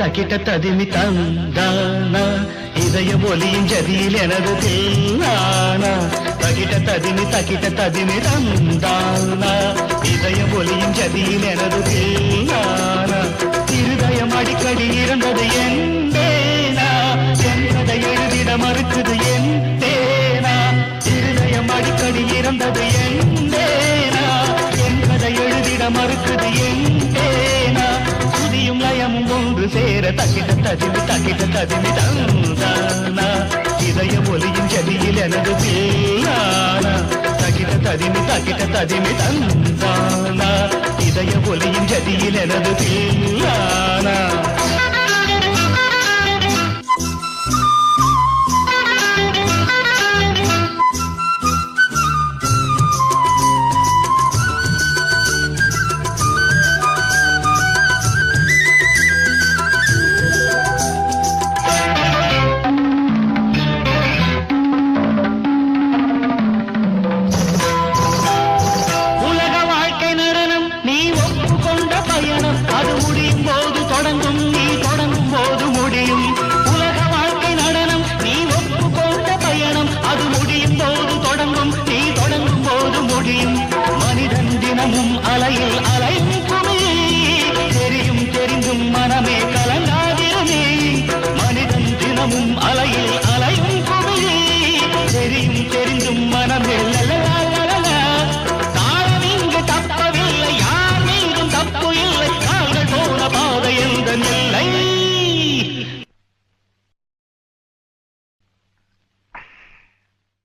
தக்கிட்ட ததுமி தந்தானா இதய ஒலியின் ஜதியில் எனது தேனானா? தகிட்ட ததிமி தகிட்ட ததிமி தந்தானா இதய ஒலியின் ஜதியில் எனது தேனானா? இருதயம் அடிக்கடி இருந்தது என் தேனா? என்பதை எழுதிட மறுக்குது சுதியும் லயமும் ஒன்று சேர தக்கிட்ட ததிமி தக்கிட்ட ததிமி தந்தானா இதய ஒலியின் ஜதியில் எனது தேனானா தக்கிட்ட ததிமி தக்கிட்ட ததிமி தந்தானா இதய ஒலியின் ஜதியில் எனது தேனானா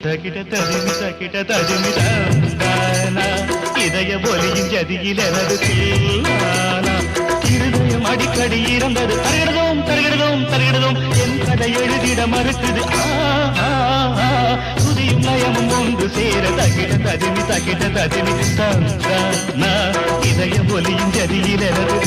தகிட ததிமி தகிட ததிமி இதய ஒலியின் ஜதியில் எனது தேனானா. இருதயம் அடிக்கடி இருந்தது தருகிறதோம் தருகிறதோம் தருகிறதோம். என் கதை எழுதிட மறுக்குது ஆ, ஆ, ஒன்று சேர தகிட ததிமி தகிட ததிமி இதய ஒலியின் ஜதியில் எனது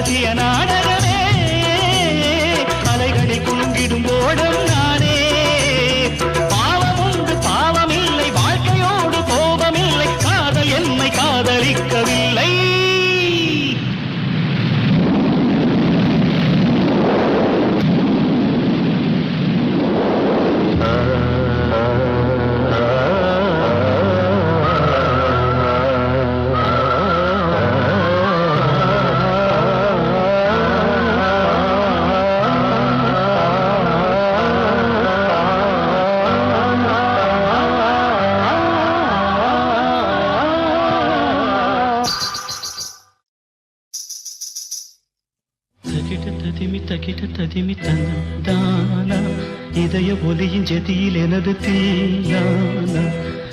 ஒரு ரகசிய தகிட ததிமி தகிட ததிமி தந்தானா இதய ஒலியின் ஜதியில் எனது தீயானா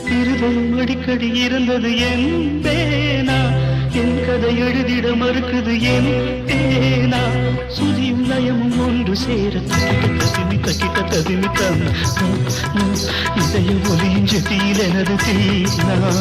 இருதயம் அடிக்கடி இருந்தது என் பேனா. என் கதை எழுதிட மறுக்குது என் தேனா சுதியும் லயமும் ஒன்று சேர தகிட ததிமி தகிட ததிமி தந்தானா இதய ஒலியின் ஜதியில் எனது தீயானா